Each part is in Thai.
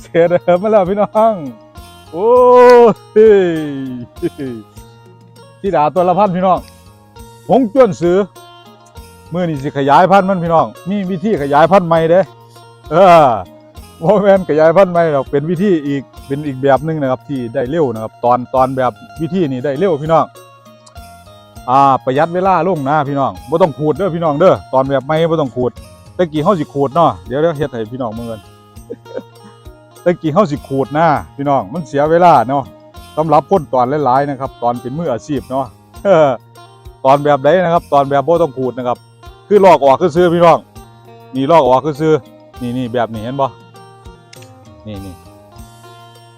เสียเดิมมาแล้วพี่น้อง โอ้ยที่ดาตัวละพันพี่น้องหงจวนสือมื่อนี้สิขยายพันธุ์มันพี่น้อง มีวิธีขยายพันธุ์ใหม่เด้เออโมเมนขยายพันธุ์ใหม่หรอกเป็นวิธีอีกเป็นอีกแบบหนึ่งนะครับที่ได้เร็วนะครับ ตอนตอนแบบวิธีนี้ได้เร็วพี่น้องอ่าประหยัดเวลาลงนะพี่น้องบ่ต้องขูดเด้อพี่น้องเด้อตอนแบบไม่บ่ต้องขูด ตะกี้เฮาสิขูดเนาะเดี๋ยวเดี๋ยวเฮ็ดให้พี่น้องเบิ่งกันตะกี้เฮาสิขูดนะพี่น้องมันเสียเวลาเนาะสำหรับคนตอนหลายๆนะครับ ตอนเป็นมืออาชีพเนาะตอนแบบใดนะครับ ตอนแบบบ่ต้องขูดนะครับ คือลอกออกคือซื้อพี่น้องนี่ลอกออกคือซื้อนี่นี่แบบนี้เห็นบ่นี่นี่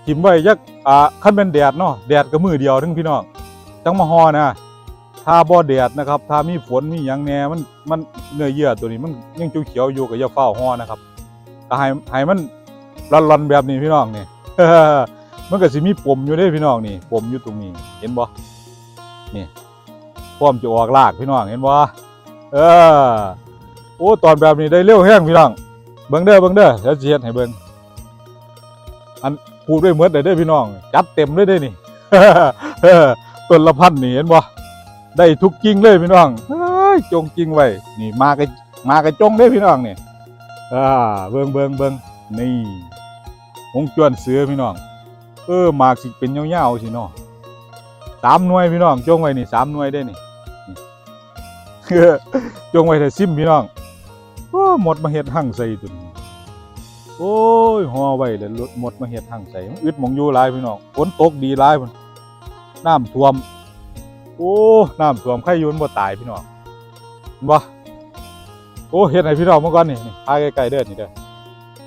ทิมไว้ยักอ่าคันเป็นแดดเนาะแดดก็มือเดียวถึงพี่น้องจังมาฮอนะ ถ้าบ่แดดนะครับ ถ้ามีฝนมีหยังแหน่มันมันเนื้อเยื่อตัวนี้มันยังเขียวๆอยู่ก็อย่าเฝ้าฮ้อนะครับก็ให้ให้มันร้อนๆแบบนี้พี่น้องนี่ มันก็สิมีปมอยู่ด้พี่น้องนี่ปมอยู่ตรงนี้ เห็นบ่นี่พร้อมจะออกรากพี่น้องเห็นบ่เออโอ้ตอนแบบนี้ได้เร็วแห้งพี่น้องเบิ่งเด้อเบิ่งเด้อเดี๋ยวสิเฮ็ดให้เบิ่งอันพูดด้วยหมดเลยเด้อพี่น้อง จัดเต็มเลยเด้อนี่เออต้นละพันนี่เห็นบ่ ได้ทุกกิ่งเลยพี่น้องเฮ้ยจงกิ่งไว้นี่มากระมากระจงเด้พี่น้องนี่อ่าเบิ่งเบิ่งเบิ่งนี่หงจวนเสือพี่น้อง เออหมากสิเป็นยาวๆสิเนาะสามหน่วยพี่น้องจงไว้นี่สามหน่วยได้นี่จงไว้แต่ซิมพี่น้องโอ้หมดมาเฮ็ดหั่งใส่ตัวนี้โอ้ยห่อไว้แล้วหมดมาเฮ็ดหั่งใส่อึดมองอยู่ลายพี่น้องฝนตกดีลายพุ่นน้ำท่วม อ้น้ำท่วมไข่ยุนบ่ตายพี่น้องบ่โอ้เฮ็ดให้พี่น้องเมื่อก่อนนี่นี่พาไกลๆเด้อนี่เด้อ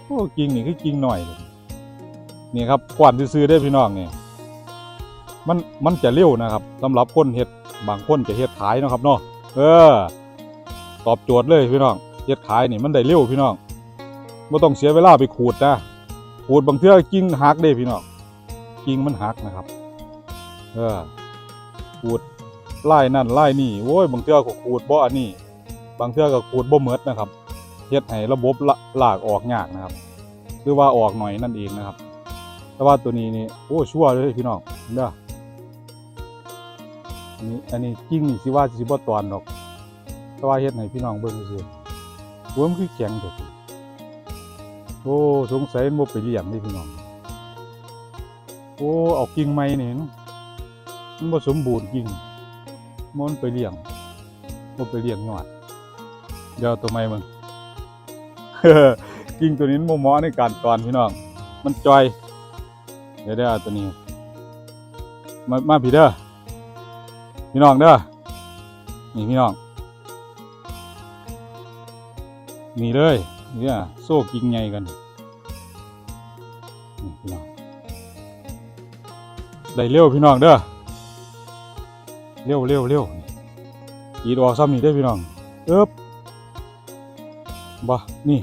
โอ้กิ่งนี่คือกิ่งหน่อยเลยนี่ครับกวานซื่อๆเด้พี่น้องนี่มันมันจะเร็วนะครับสำหรับคนเฮ็ดบางคนจะเฮ็ดขายนะครับเนาะเออ ตอบโจทย์เลยพี่น้องเฮ็ดขายนี่มันได้เร็วพี่น้องบ่ต้องเสียเวลาไปขูดนะขูดบางเทื่อกิ่งหักเด้พี่น้องกิ่งมันหักนะครับ เออขูด ไล่นั่นไล่นี่โว้ยบางเทื่อก็ขูดบ่อันนี้ บางเทื่อก็ขูดบ่เมิดนะครับเฮ็ดให้ระบบละลากออกยากนะครับคือว่าออกหน่อยนั่นเองนะครับ แต่ว่าตัวนี้นี่โอ้ชั่วเลยพี่น้องเนเด้ออันนี้อันนี้จริงนี่สิว่าสิบ่ตอนดอก แต่ว่าเฮ็ดให้พี่น้องเบิ่งซื่อหัวมันคือแข็งเด้อโอ้สงสัยมันบ่ไปเลี้ยงนี่พี่น้องโอ้เอากิ่งไม้นี่นาะมันบ่สมบูรณ์กิ่ง มันไปเลี้ยงมันไปเลี้ยงยอดเดี๋ยวเอตัวใหม่มึงกิ่งตัวนี้มันมาะในการตอนพี่น้อง มันจอย เดี๋ยวเดี๋ยวเอตัวนี้ มามาพี่เด้อพี่น้องเด้อนี่พี่น้องนี่เลยเนี่ยโซ่กิ่งใหญ่กันนี่พี่น้องได้เร็วพี่น้องเด้อ เร็วเร็วเร็วอีดออกซ้ำนี่ได้พี่น้องเอ๊บบ่นี่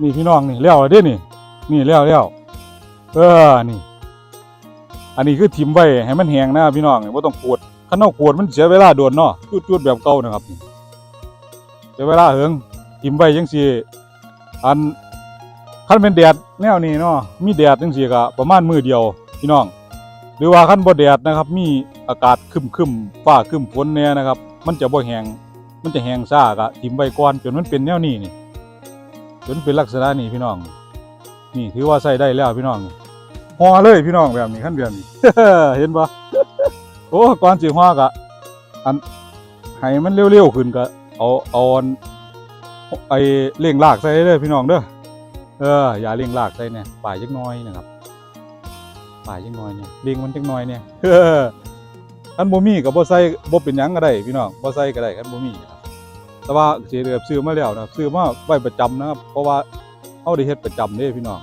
นี่พี่น้องนี่เลี้ยวเด้นี่ นี่เลี้ยวเลี้ยวเออนี่ อันนี้คือทิมไว้ให้มันแห้งนะพี่น้องว่าต้องขวดขันอาขวดมันเสียเวลาโดนเนาะจุดๆแบบเก่านะครับเสียเวลาเหิงทิมไว้จังซี่อันคันเป็นแดดแนวนี้เนาะมีแดดจังซี่ก็ประมาณมือเดียวพี่น้อง หรือว่าขั้นบ่แดดนะครับ มีอากาศคึมคึมๆฟ้าคึมฝนเนี่ยนะครับ มันจะบ่แห้งมันจะแห้งซ่ากะทิมไว้ก่อนจนมันเป็นแนวนี้นี่จนเป็นลักษณะนี้พี่น้อง นี่ถือว่าใส่ได้แล้วพี่น้องห่อเลยพี่น้องแบบนี้ขั้นแบบนี้เห็นปะโอ้ก่อนสิห่อกะอันให้มันเร็วๆขึ้นก็เอาเอาอันไอ้เร่งรากใส่เลยพี่น้องเด้อเอออย่าเร่งรากใส่เนี่ยป่ายจักน้อยนะครับ ป่ายจังน้อยเนี่ยเลี้ยงมันจังน้อยเนี่ยคันบ่มีก็บ่ใส่บ่เป็นหยังก็ได้พี่น้องบ่ใส่ก็ได้คันบ่มีครับแต่ว่าสิเรียบซื้อมาแล้วนะซื้อมาไว้ประจำนะครับเพราะว่าเฮาได้เฮ็ดประจำเด้พี่น้อง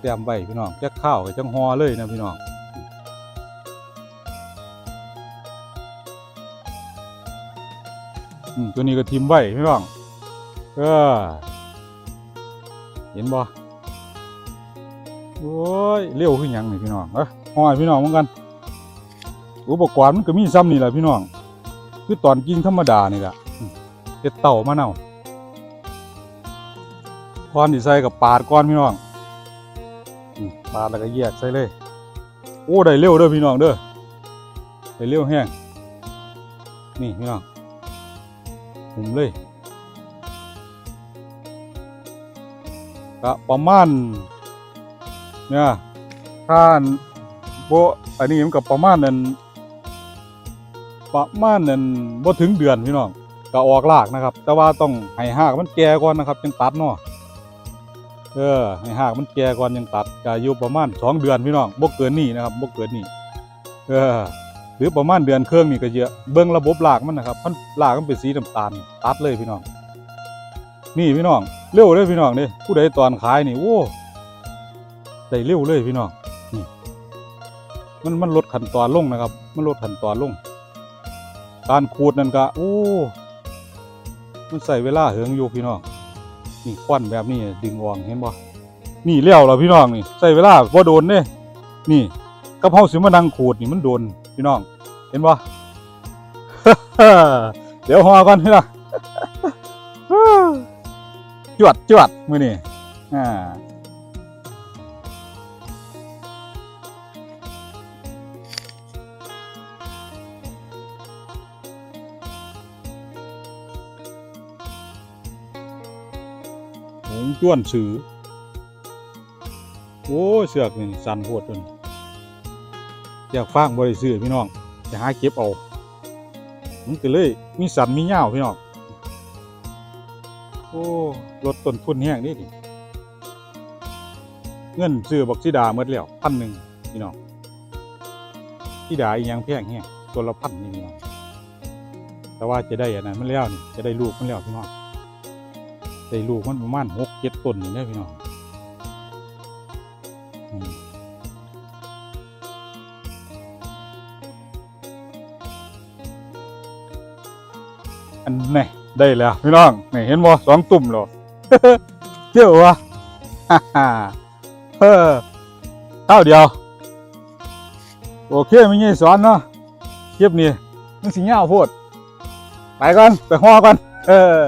เตรียมไว้พี่น้องแจกข้าวกับจังฮอเลยนะพี่น้องอืมตัวนี้ก็ทิมไว้พี่น้องเออเห็นบ่ โอ้ยเร็วขึ้นยังนี่พี่น้องเอ้ยห้อยพี่น้องเหมือนกันอุปกรณ์มันก็มีซ้ำนี่แหละพี่น้อง คือตอนกินธรรมดานี่แหละเฮ็ดเต่ามะนาก้อนที่ใส่กับปาดก้อนพี่น้องปาดแล้วก็แยกใส่เลย โอ้ได้เร็วเด้อพี่น้องเด้อได้เร็วแห้งนี่พี่น้องหุมเลยก็ประมาณ เนี่ยถ้าโบอันนี้มันกับประมาณนั้นประมาณนั้นบ่ถึงเดือนพี่น้องก็ออกลากนะครับ แต่ว่าต้องให้หากมันแก่ก่อนนะครับจึงตัดเนาะเออให้หากมันแก่ก่อนยังตัดก็อยู่ประมาณสองเดือนพี่น้องบ่เกินนี้นะครับบ่เกินนี้เออหรือประมาณเดือนเครึ่องนี่ก็เยอะเบิ่งระบบลากมันนะครับมันลากมันเป็นสีน้ำตาลตัดเลยพี่น้อง นี่พี่น้องเร็วเลยพี่น้องนี่ผู้ใดตอนขายนี่โอ้ ได้เร็วเลยพี่น้องนี่มันมันลดขั้นตอนลงนะครับ มันลดขั้นตอนลง การขูดนั่นก็โอ้มันใส่เวลาเหิงอยู่พี่น้องนี่ควันแบบนี้ดึงออกเห็นบ่นี่เลี้ยวแล้วพี่น้องนี่ใส่เวลาบ่โดนเด้นี่กระเพราสิมานั่งขูดนี่มันโดนพี่น้อง เห็นบ่เดี๋ยวหอก่อนพี่น้องจวดจวดมือนี่อ่า งจ้วนสือ โอ้เสือกนี่สันโพดจนอยากฟางบริซื้อพี่น้องจะหาเก็บเอามันก็เลยมีสันมีเหย้าพี่น้องโอ้ลดต้นทุนแห้งนี่ดิเงินซื้อบักซิดาเมื่อแล้วพันหนึ่งพี่น้องซิดาอีหยังแพงแห้งตัวละพันนี่พี่น้องแต่ว่าจะได้อันนั้นมันแล้วนี่จะได้ลูกมันแล้วพี่น้อง ได้ลูกมันประมาณหกเจ็ดต้นนี่นะพี่น้องอันนี้ได้แล้วพี่น้องนี่เห็นบ่สองตุ่มแล้วเจ้าวะฮ่าฮ่าเออเท่าเดียว โอเคไม่งี้สอนเนาะคลิปนี้มันสิเงาโพดไปก่อนไปห่อก่อนเออ